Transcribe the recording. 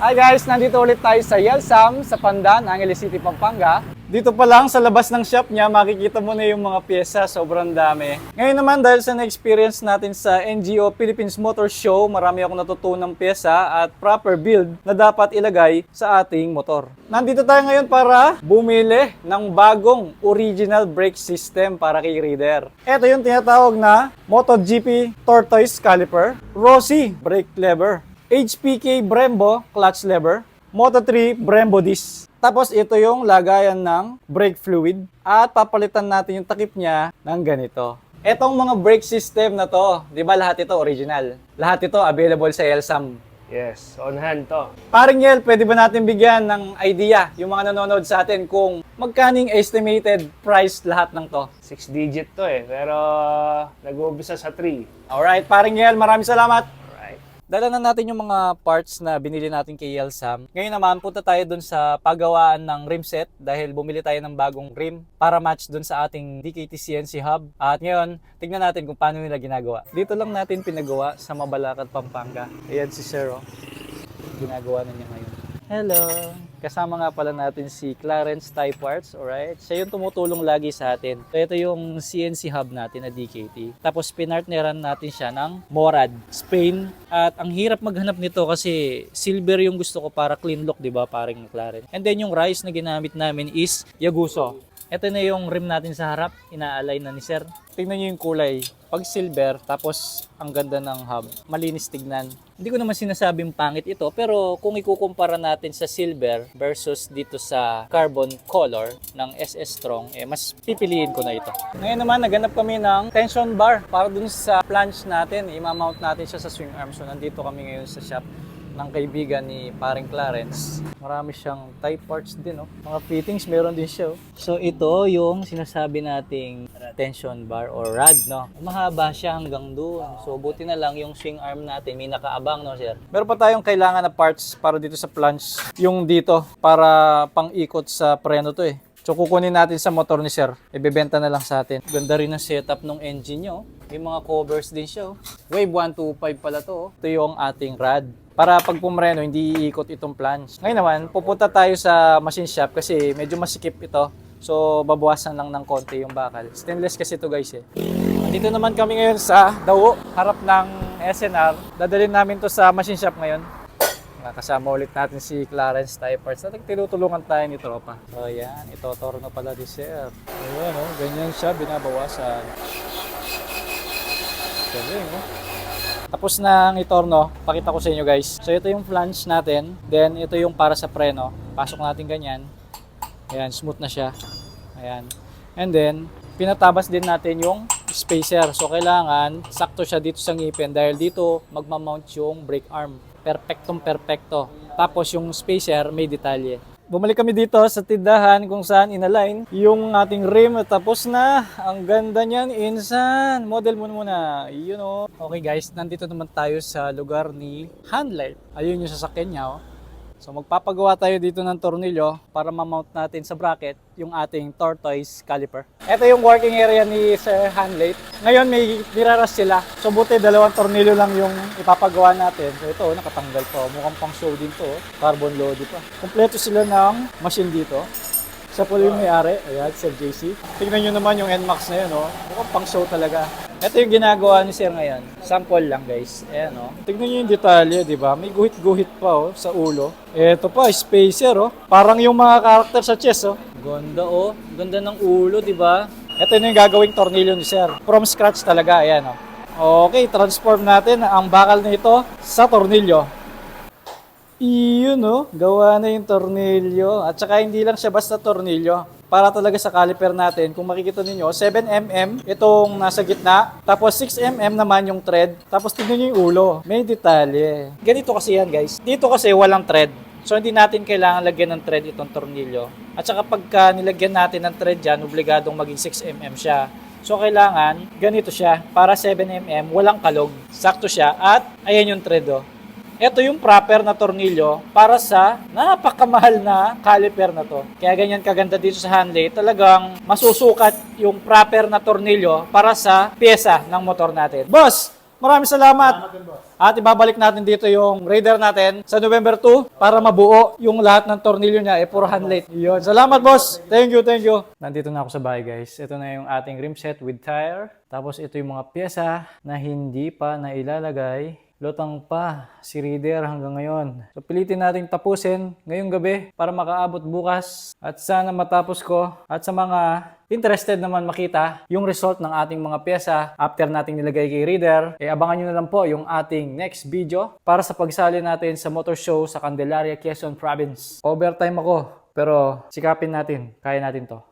Hi guys, nandito ulit tayo sa Yelsam sa Pandan, Angeles City, Pampanga. Dito pa lang sa labas ng shop niya, makikita mo na yung mga pyesa, sobrang dami. Ngayon naman dahil sa na-experience natin sa NGO Philippines Motor Show, marami akong natutunang pyesa at proper build na dapat ilagay sa ating motor. Nandito tayo ngayon para bumili ng bagong original brake system para kay Reader. Ito yung tinatawag na MotoGP Tortoise Caliper, Rossi Brake Lever, HPK Brembo clutch lever, Moto3 Brembo disc. Tapos ito yung lagayan ng brake fluid at papalitan natin yung takip niya ng ganito. Etong mga brake system na to, di ba lahat ito original? Lahat ito available sa Elsam. Yes, on hand to. Paring Yel, pwede ba natin bigyan ng idea yung mga nanonood sa atin kung magkaning estimated price lahat ng to? Six digit to eh, pero nag-uumpisa sa 3. Alright, paring Yel, maraming salamat. Dala na natin yung mga parts na binili natin kay Yelsam. Ngayon naman, punta tayo dun sa paggawaan ng rim set dahil bumili tayo ng bagong rim para match dun sa ating DKT CNC hub. At ngayon, tignan natin kung paano nila ginagawa. Dito lang natin pinagawa sa Mabalacat, Pampanga. Ayan si Sir, oh. Ginagawa na niya ngayon. Hello! Kasama nga pala natin si Clarence Type Parts, alright? Siya yung tumutulong lagi sa atin. So, ito yung CNC hub natin na DKT. Tapos pinartneran natin siya ng Morad, Spain. At ang hirap maghanap nito kasi silver yung gusto ko para clean look, di ba? Paring McLaren. And then yung rice na ginamit namin is Yaguso. Ito na yung rim natin sa harap, inaalay na ni Sir. Tingnan niyo yung kulay. Pag silver, tapos ang ganda ng hub. Malinis tignan. Hindi ko naman sinasabing pangit ito, pero kung ikukumpara natin sa silver versus dito sa carbon color ng SS Strong, eh mas pipiliin ko na ito. Ngayon naman, naganap kami ng tension bar para dun sa planche natin. I-mount natin siya sa swing arm. So nandito kami ngayon sa shop ng kaibigan ni paring Clarence. Marami siyang type parts din, oh. Mga fittings, meron din siya, oh. So, ito yung sinasabi nating tension bar or rod, no? Mahaba siya hanggang doon. So, buti na lang yung swing arm natin, may nakaabang, no, sir? Meron pa tayong kailangan na parts para dito sa planche. Yung dito, para pang-ikot sa preno to, eh. So kukunin natin sa motor ni Sir. Ibebenta na lang sa atin. Ganda rin ang setup ng engine nyo. May mga covers din siya. oh. Wave 125 pala to. oh. Ito yung ating rad. Para pag pumreno, hindi iikot itong planche. Ngayon naman, pupunta tayo sa machine shop kasi medyo masikip ito. So, babawasan lang ng konti yung bakal. Stainless kasi ito guys eh. Dito naman kami ngayon sa Dawo, harap ng SNR. Dadalhin namin to sa machine shop ngayon. Nakasama ulit natin si Clarence Type Parts. At tinutulungan tayo ni Tropa. So yan, ito torno pala ni Sir. Ayan oh, ganyan siya, binabawasan. Galing oh. Tapos na ang itorno, pakita ko sa inyo guys. So ito yung flange natin, then ito yung para sa preno. Pasok natin ganyan. Ayan, smooth na siya. Ayan. And then, pinatabas din natin yung spacer. So kailangan sakto siya dito sa ngipin dahil dito magmamount yung brake arm. Perfectong perfecto. Tapos yung spacer may detalye. Bumalik kami dito sa tindahan kung saan inalign yung ating rim tapos na. Ang ganda niyan, insan. Model mo muna. Yun o. Okay guys, nandito naman tayo sa lugar ni Handler. Ayun yung sasakyan niya oh. So magpapagawa tayo dito ng tornilyo para ma-mount natin sa bracket yung ating tortoise caliper. Ito yung working area ni Sir Hanlate. Ngayon may niraras sila. So buti dalawang tornilyo lang yung ipapagawa natin. So ito, nakatanggal pa. Mukhang pang show din to. oh. Carbon loaded pa. Kompleto sila ng machine dito. Siya po yung may-ari. Ayan, Sir JC. Tingnan nyo naman yung NMAX na yun, oh. Mukhang pang show talaga. Ito yung ginagawa ni Sir ngayon. Sample lang, guys. Ayan, oh. Tingnan nyo yung detalye, di ba? May guhit-guhit pa, oh, sa ulo. Ito pa, spacer, oh. Parang yung mga karakter sa chest, oh. Ganda, oh. Ganda ng ulo, di ba? Ito na yung gagawing tornilyo ni Sir. From scratch talaga, ayan, oh. Okay, transform natin ang bakal na ito sa tornilyo. Iyon no, gawa na yung tornilyo. At saka hindi lang siya basta tornilyo. Para talaga sa caliper natin, kung makikita ninyo, 7mm itong nasa gitna. Tapos 6mm naman yung thread. Tapos tignan nyo yung ulo. May detalye. Ganito kasi yan guys. Dito kasi walang thread. So hindi natin kailangan lagyan ng thread itong tornilyo. At saka pagka nilagyan natin ng thread dyan, obligadong maging 6mm siya. So kailangan ganito siya para 7mm, walang kalog. Sakto siya at ayan yung thread oh. Ito yung proper na tornilyo para sa napakamahal na caliper na to. Kaya ganyan kaganda dito sa Hanley, talagang masusukat yung proper na tornilyo para sa pyesa ng motor natin. Boss, Maraming salamat. At ibabalik natin dito yung Raider natin sa November 2 para mabuo yung lahat ng tornilyo niya. Eh, puro handlate. Yun. Salamat, boss. Thank you, thank you. Nandito na ako sa bahay, guys. Ito na yung ating rim set with tire. Tapos ito yung mga pyesa na hindi pa nailalagay. Lutang pa si Reader hanggang ngayon. So pilitin nating tapusin ngayong gabi para makaabot bukas at sana matapos ko at sa mga interested naman makita yung result ng ating mga pyesa after nating nilagay kay Reader, eh abangan nyo na lang po yung ating next video para sa pagsali natin sa motor show sa Candelaria, Quezon Province. Overtime ako pero sikapin natin. Kaya natin to.